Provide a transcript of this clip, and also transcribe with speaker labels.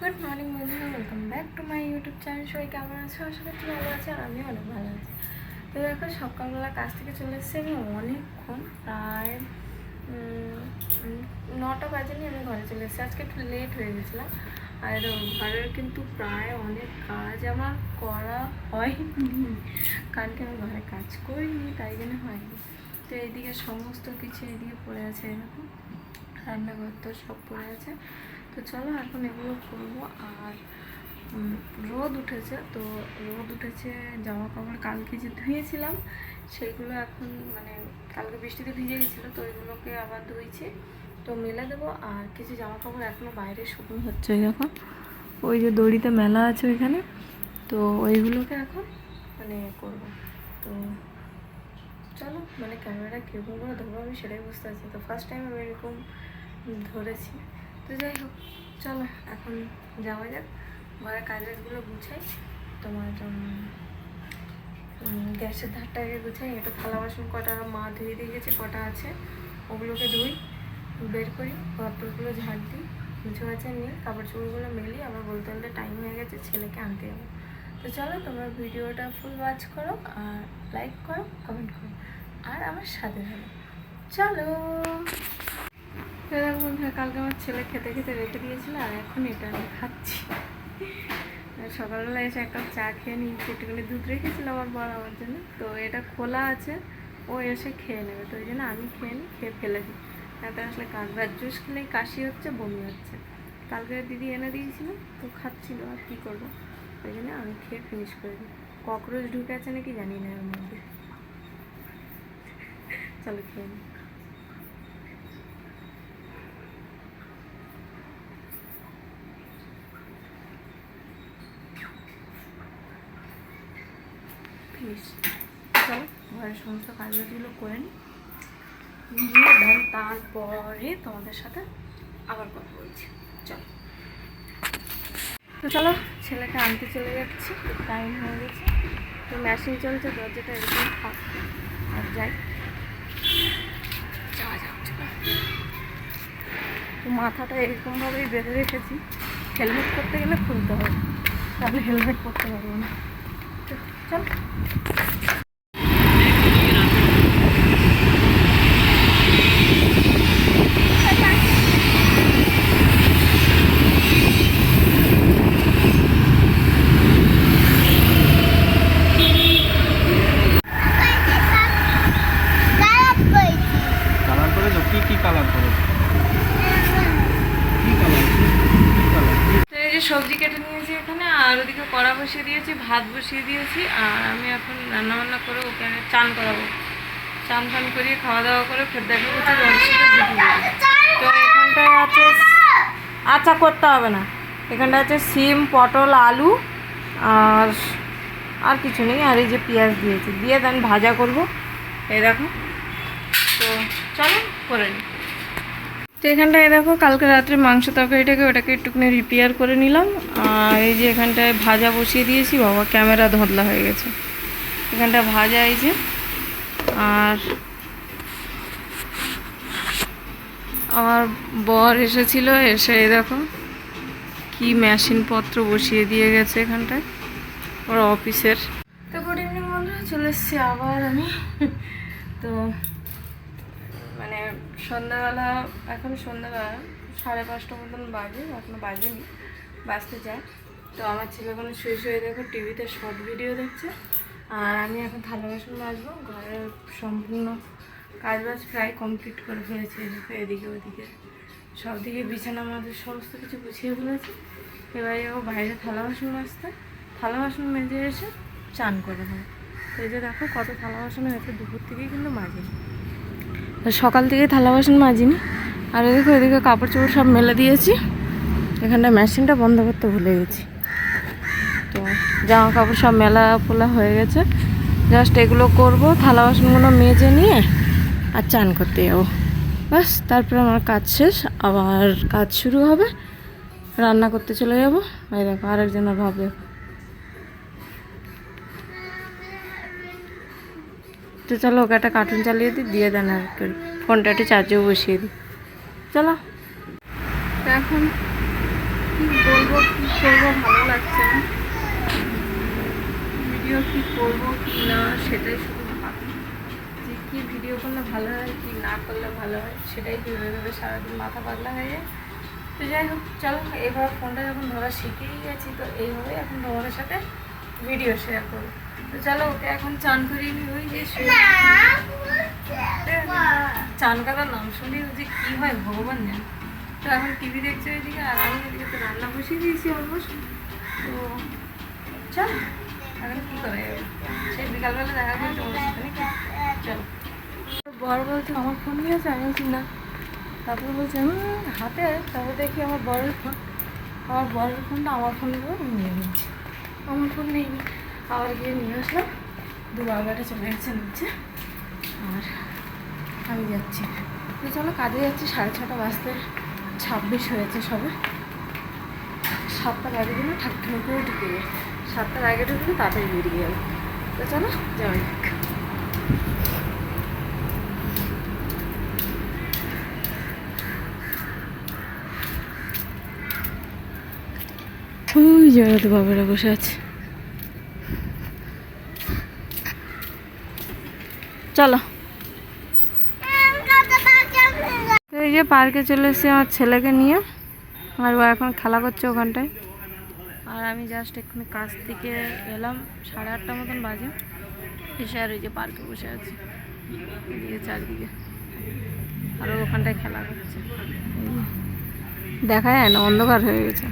Speaker 1: Good morning বন্ধুরা welcome back to my YouTube channel সবাই কেমন আছো? আশা করছি ভালো আছে আর আমিও অনেক ভালো আছি। তো দেখো, সকালবেলা কাজ থেকে চলে এসেছি আমি অনেকক্ষণ, প্রায় নটা বাজেনি আমি ঘরে চলে এসেছি। আজকে একটু লেট হয়ে গেছিলাম। আর ঘরের কিন্তু প্রায় অনেক কাজ আমার করা হয়নি। কারণ কি আমি ঘরে কাজ করিনি, তাই জন্য হয়নি। তো এইদিকে সমস্ত কিছু এদিকে পড়ে আছে এরকম। রান্নাঘর তো সব পড়ে আছে। তো চলো এখন এগুলো করব। আর রোদ উঠেছে, তো রোদ উঠেছে জামা কাপড় কালকে যে ধুয়েছিলাম, সেগুলো এখন মানে কালকে বৃষ্টিতে ভিজে গেছিল, তো ওইগুলোকে আবার ধুয়েছি। তো মেলে দেবো, আর কিছু জামা কাপড় এখনও বাইরে শুকনো হচ্ছে এখন ওই যে দড়িতে মেলা আছে ওইখানে, তো ওইগুলোকে এখন মানে করব। তো চলো মানে ক্যামেরা কীরকম করে ধরবো আমি সেটাই বুঝতে পারছি তো ফার্স্ট টাইম আমি এরকম ধরেছি। তো যাই হোক, চলো এখন যাওয়া যাক। ঘরের কাজেরগুলো গুছাই। তোমার গ্যাসের ধারটাকে গুছাই। একটু থালা বাসন, কটা মা ধুয়ে দিয়ে গেছে, কটা আছে। ওগুলোকে ধুই, বের করি ঘরগুলো ঝাড় দিই। মুছে আছে নিয়ে কাপড় চোপড়গুলো মেলি, আবার বলতে বলতে টাইম হয়ে গেছে, ছেলেকে আনতে যাব। তো চলো, তোমরা ভিডিওটা ফুল ওয়াচ করো, আর লাইক করো কমেন্ট করো, আর আমার সাথে থাকো। চলো! দেখো বন্ধুরা কালকে আমার ছেলে খেতে খেতে রেখে দিয়েছিল আর এখন এটা আমি খাচ্ছি। সকালবেলা এসে একটা চা খেয়ে নিয়েছি, একটুখানি দুধ রেখেছিল আমার বড় আমার জন্য। তো এটা খোলা আছে, ও এসে খেয়ে নেবে। তো ওই জন্য আমি খেয়ে নিই খেয়ে ফেলে দিই তাতে আসলে কাঁকড়ার জুস খেলেই কাশি হচ্ছে, বমি হচ্ছে। কালকে দিদি এনে দিয়েছিল, তো খাচ্ছিল, আর কী করব? ওই জন্য আমি খেয়ে ফিনিশ করে দিই। ককরোচ ঢুকে আছে নাকি জানি না এর মধ্যে। চলো খেয়ে নিই ফিনিশ চলো, ঘরের সমস্ত কাজগুলো করে নিই নিয়ে দেন, তারপরে তোমাদের সাথে আবার কথা বলছি। চলো। তো চলো, ছেলেকে আনতে চলে যাচ্ছি টাইম হয়ে গেছে। তো মেশিন চলছে, দরজাটা এরকম থাক আর যাই। যাওয়া যাক তো মাথাটা এরকমভাবেই বেঁধে রেখেছি। হেলমেট করতে গেলে খুলতে হবে। তাহলে হেলমেট পরতে পারব না। চল
Speaker 2: কালার করেছ কি কি কালার করেছ কি কালার কি কালার
Speaker 1: তো এই যে সবজি কেটে নিয়েছি এখানে, আর ওদিকে কড়া বসিয়ে দিয়েছি, ভাত বসিয়ে দিয়েছি, আর আমি এখন রান্না বান্না করে ওকে চান করাবো। চান টান করিয়ে খাওয়া দাওয়া করে ফের দেখা করতে তো এখানটায় আছে আচ্ছা করতে হবে না। এখানটা আছে সিম, পটল, আলু, আর আর কিছু নেই, আর এই যে পেঁয়াজ দিয়েছি। দিয়ে দেন ভাজা করব। এই দেখো। তো চলো, করে নিই তো এখানটায় দেখো, কালকে রাত্রে মাংস তরকারিটাকে ওটাকে একটুখানি রিপেয়ার করে নিলাম। আর এই যে এখানটায় ভাজা বসিয়ে দিয়েছি, বাবা ক্যামেরা ধদলা হয়ে গেছে। এখানটা ভাজা এই যে, আর আমার বর এসেছিল, এসে দেখো, কি মেশিন পত্র বসিয়ে দিয়ে গেছে এখানটায়, ওর অফিসের তো গুড ইভিনিং বন্ধুরা, চলে এসেছি আবার আমি। তো মানে সন্ধ্যাবেলা এখন সন্ধ্যাবেলা, সাড়ে পাঁচটা মতন বাজে এখনও বাজেনি, বাজতে যায় তো আমার ছেলে এখন শুয়ে শুয়ে দেখো, টিভিতে শর্ট ভিডিও দেখছে। আর আমি এখন থালা বাসন মাজবো ঘরের সম্পূর্ণ কাজ বাজ প্রায় কমপ্লিট করে ফেলেছি এদিকে ওদিকে। সব দিকে বিছানা আমাদের সমস্ত কিছু গুছিয়ে ফেলেছি। এবারে যাব বাইরে থালা বাসন মাজতে। থালা বাসন মেজে এসে চান করে হয় এই যে দেখো, কত থালা বাসন হয়েছে দুপুর থেকেই কিন্তু তো সকাল থেকে থালা বাসন মাজিনি। আর এদিকে ওইদিকে কাপড় চোপড় সব মেলে দিয়েছি। এখানটা মেশিনটা বন্ধ করতে ভুলে গেছি। তো জামা কাপড় সব মেলা পোলা হয়ে গেছে। জাস্ট এগুলো করব, থালা বাসনগুলো মেজে নিয়ে আর চান করতে যাব। ব্যাস, তারপরে আমার কাজ শেষ। আবার কাজ শুরু হবে। রান্না করতে চলে যাব। এই দেখো আরেকজনের ভাবে তো চলো ওকে একটা কার্টুন চালিয়ে দিই, দিয়ে দেন আর। ফোনটা একটু চার্জেও বসিয়ে দিই। চলো। এখন কি বলব, কি করব, ভালো লাগছে ভিডিও কি করব, কি না, সেটাই শুধু ভাবি। যে কি ভিডিও করলে ভালো হয়, কি না করলে ভালো হয়, সেটাই ভেবে ভেবে সারাদিন মাথা পাতলা হয়ে যায়। তো যাই হোক, চলো, এবার ফোনটা যখন ধরা শিখেই গেছি, তো এইভাবেই এখন তোমাদের সাথে ভিডিও শেয়ার করব। তো চলো ওকে এখন চান করিয়ে ওই যে শুয়ে চান করার নাম শুনলেই যে কী হয় ভগবান জানে। তো এখন টিভি দেখছে ওইদিকে আর আমি ওইদিকে তো রান্না বসিয়ে দিয়েছি অলমোস্ট। তো চল এখন কী করে সেই বিকালবেলা দেখা করছে তোমার সাথে নাকি? চলো। বর বলছে আমার ফোন নিয়েছে আমি বলছি না। তারপর বলছে হাতে তারপর দেখি আমার বরের ফোন। আমার বরের ফোনটা আমার ফোন নিয়ে নিচ্ছি। আমার ফোন নেই। আবার গিয়ে নিয়ে আসলাম। দু বাবাটা চলে গেছে নিচে। আর আমি যাচ্ছি। তো চলো কাজে যাচ্ছি, সাড়ে ছটা বাজতে ছাব্বিশ হয়েছে সবে। সাতটার আগে দিলে ঠাকুর ঠাক করে ঢুকে সাতটার আগে ঢুকলে তাড়াতাড়ি বেরিয়ে গেল তো চলো যাওয়া যাক ওই জায়গাতে বাবারা বসে আছে। চলো। এই যে পার্কে চলে এসেছি আমার ছেলেকে নিয়ে। আর ও এখন খেলা করছে ওখানটায়। আর আমি জাস্ট এক্ষুনি কাজ থেকে এলাম। সাড়ে আটটা মতন বাজে। এসে আর ওই যে পার্কে বসে আছি। চারদিকে। আর ওখানটায় খেলা করছে। দেখা যায় না, অন্ধকার হয়ে গেছে।